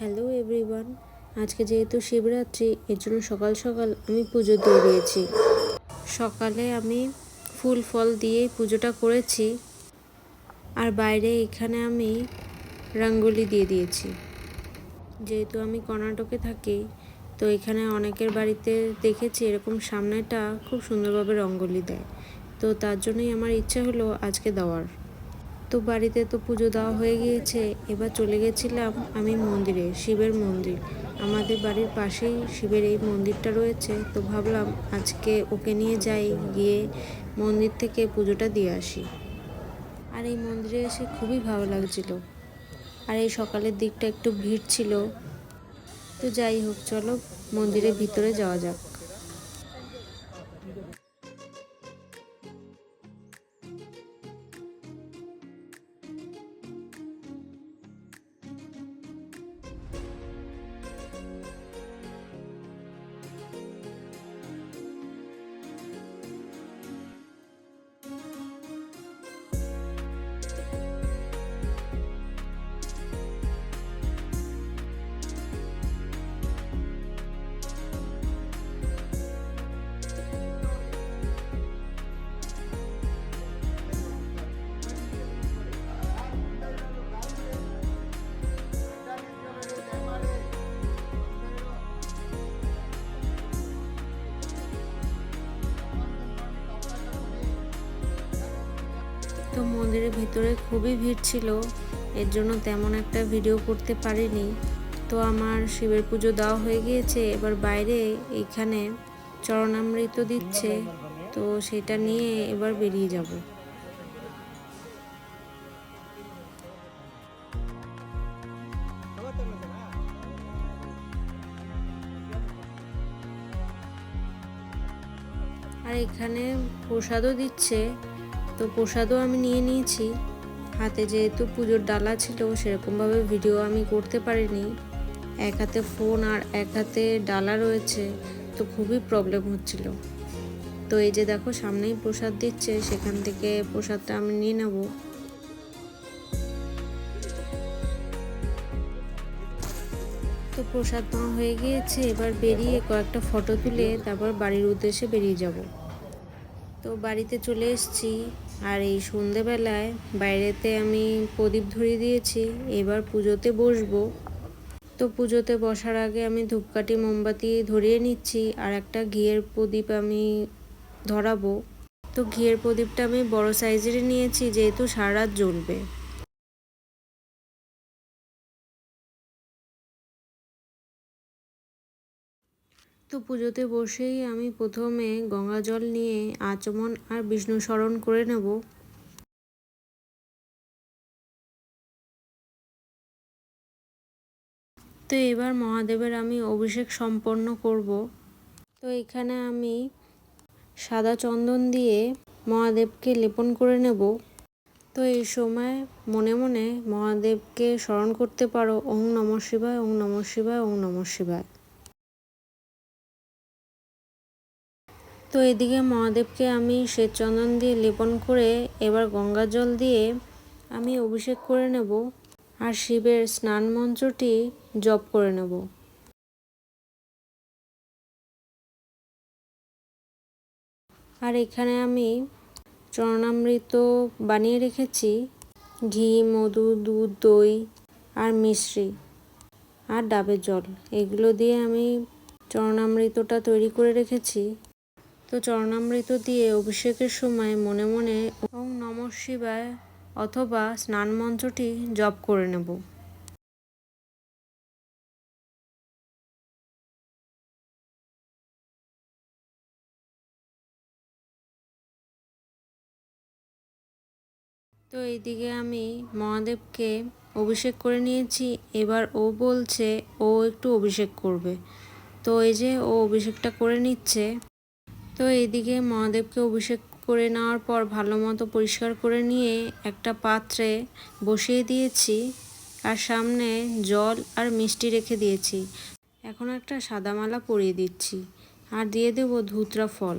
Hello everyone, আজকে যেহেতু শিবরাত্রি, এর জন্য সকাল সকাল আমি পুজো দিয়ে দিয়েছি। সকালে আমি ফুল ফল দিয়েই পুজোটা করেছি, আর বাইরে এখানে আমি রঙ্গোলি দিয়ে দিয়েছি। যেহেতু আমি কর্ণাটকে থাকি, তো এখানে অনেকের বাড়িতে দেখেছি এরকম সামনেটা খুব সুন্দরভাবে রঙ্গোলি দেয়। তো তার জন্যই আমার ইচ্ছা হলো আজকে দেওয়ার। তো বাড়িতে তো পুজো দেওয়া হয়ে গিয়েছে, এবার চলে গেছিলাম আমি মন্দিরে, শিবের মন্দির। আমাদের বাড়ির পাশেই শিবের এই মন্দিরটা রয়েছে, তো ভাবলাম আজকে ওকে নিয়ে যাই, গিয়ে মন্দির থেকে পুজোটা দিয়ে আসি। আর এই মন্দিরে এসে খুবই ভালো লাগছিল। আর এই সকালের দিকটা একটু ভিড় ছিল। তো যাই হোক, চলো মন্দিরের ভিতরে যাওয়া যাক। মন্দিরের ভিতরে খুবই ভিড় ছিল। এর জন্য তেমন একটা ভিডিও করতে পারিনি। তো আমার শিবের পুজো দেওয়া হয়ে গিয়েছে। এবার বাইরে এইখানে চরণামৃত দিচ্ছে। তো সেটা নিয়ে এবার বেরিয়ে যাব। আর এখানে প্রসাদও দিচ্ছে। তো প্রসাদও আমি নিয়ে নিয়েছি। হাতে যেহেতু পুজোর ডালা ছিল, সেরকমভাবে ভিডিও আমি করতে পারিনি। এক হাতে ফোন আর এক হাতে ডালা রয়েছে, তো খুবই প্রবলেম হচ্ছিল। তো এই যে দেখো, সামনেই প্রসাদ দিচ্ছে, সেখান থেকে প্রসাদটা আমি নিয়ে নেব। তো প্রসাদ নেওয়া হয়ে গিয়েছে, এবার বেরিয়ে কয়েকটা ফটো তুলে তারপর বাড়ির উদ্দেশ্যে বেরিয়ে যাব। তো বাড়িতে চলে এসেছি। আর এই সন্ধেবেলায় বাইরেতে আমি প্রদীপ ধরিয়ে দিয়েছি, এবার পুজোতে বসবো। তো পুজোতে বসার আগে আমি ধূপকাঠি, মোমবাতি ধরিয়ে নিচ্ছি আর একটা ঘিয়ের প্রদীপ আমি ধরাবো। তো ঘিয়ের প্রদীপটা আমি বড় সাইজেরই নিয়েছি, যেহেতু সারা জ্বলবে। তো পুজোতে বসেই আমি প্রথমে গঙ্গা জল নিয়ে আচমন আর বিষ্ণু স্মরণ করে নেব। তো এবার মহাদেবের আমি অভিষেক সম্পন্ন করব। তো এখানে আমি সাদা চন্দন দিয়ে মহাদেবকে লেপন করে নেব। তো এই সময় মনে মনে মহাদেবকে স্মরণ করতে পারো, ওং নম শিবায়, ওং নম শিবায়, ওং নম শিবায়। তো এদিকে মহাদেবকে আমি শ্বেত চন্দন দিয়ে লেপন করে এবার গঙ্গা জল দিয়ে আমি অভিষেক করে নেব আর শিবের স্নান মন্ত্রটি জপ করে নেব। আর এখানে আমি চরণামৃত বানিয়ে রেখেছি, ঘি, মধু, দুধ, দই আর মিশ্রি আর ডাবের জল। এগুলো দিয়ে আমি চরণামৃতটা তৈরি করে রেখেছি। তো চরণামৃত দিয়ে অভিষেকের সময় মনে মনে ওম নম শিবায় অথবা স্নান মন্ত্রটি জপ করে নেব। তো এইদিকে আমি মহাদেবকে অভিষেক করে নিয়েছি। এবার ও বলছে, ও একটু অভিষেক করবে। তো এই যে ও অভিষেকটা করে নিচ্ছে তো এদিকে মহাদেবকে অভিষেক করে নেওয়ার পর ভালো মতো পরিষ্কার করে নিয়ে একটা পাত্রে বসিয়ে দিয়েছি আর সামনে জল আর মিষ্টি রেখে দিয়েছি। এখন একটা সাদা মালা পরিয়ে দিচ্ছি আর দিয়ে দেব ধুতরা ফল।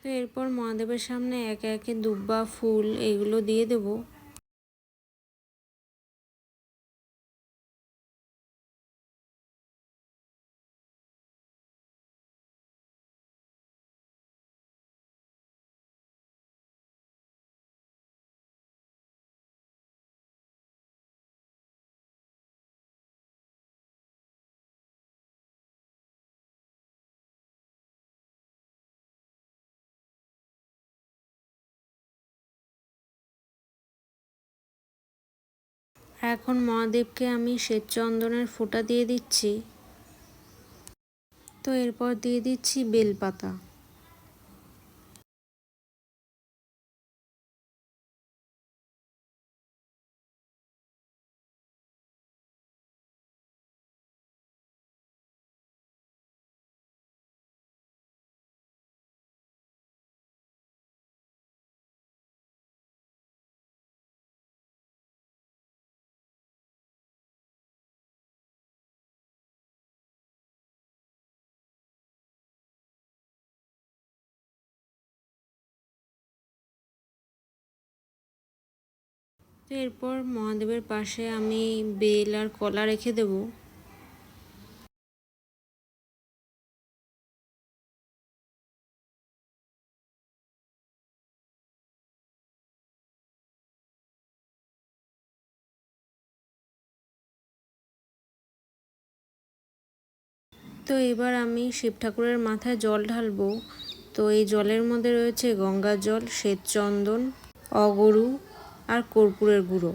তো এরপর মহাদেবের সামনে একে একে দুব্বা, ফুল এগুলো দিয়ে দেবো। এখন মহাদেবকে আমি শ্বেত চন্দনের ফোঁটা দিয়ে দিচ্ছি। তো এরপর দিয়ে দিচ্ছি বেলপাতা। তো এরপর মহাদেবের পাশে আমি বেল আর কলা রেখে দেব। তো এবার আমি শিব ঠাকুরের মাথায় জল ঢালবো। তো এই জলের মধ্যে রয়েছে গঙ্গা জল, শ্বেতচন্দন, অগরু আর কর্পূরের গুঁড়ো।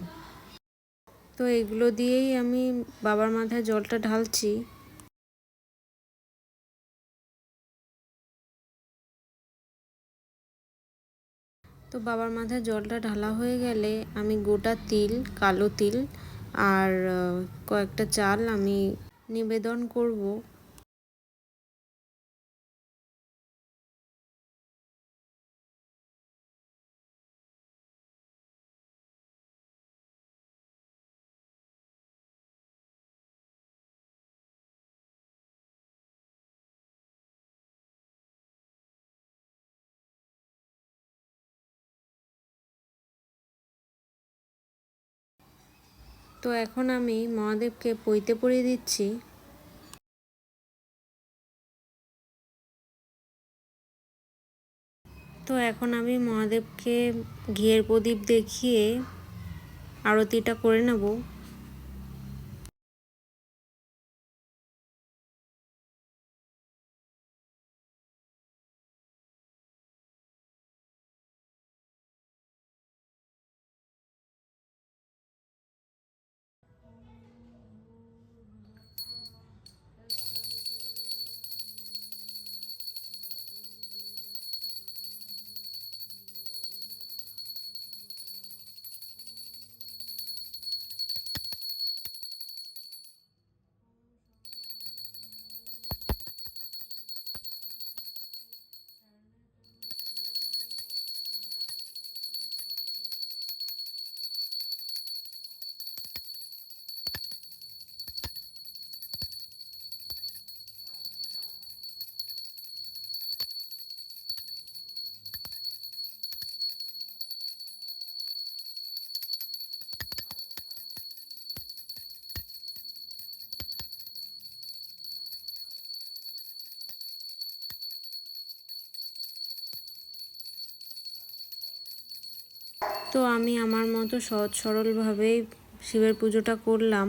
তো এগুলো দিয়েই আমি বাবার মাথায় জলটা ঢালছি। তো বাবার মাথায় জলটা ঢালা হয়ে গেলে আমি গোটা তিল, কালো তিল আর কয়েকটা চাল আমি নিবেদন করব। তো এখন আমি মহাদেবকে পইতে পরিয়ে দিচ্ছি। তো এখন আমি মহাদেবকে ঘিয়ের প্রদীপ দেখিয়ে আরতিটা করে নেব। তো আমি আমার মতো সহজ সরলভাবেই শিবের পুজোটা করলাম।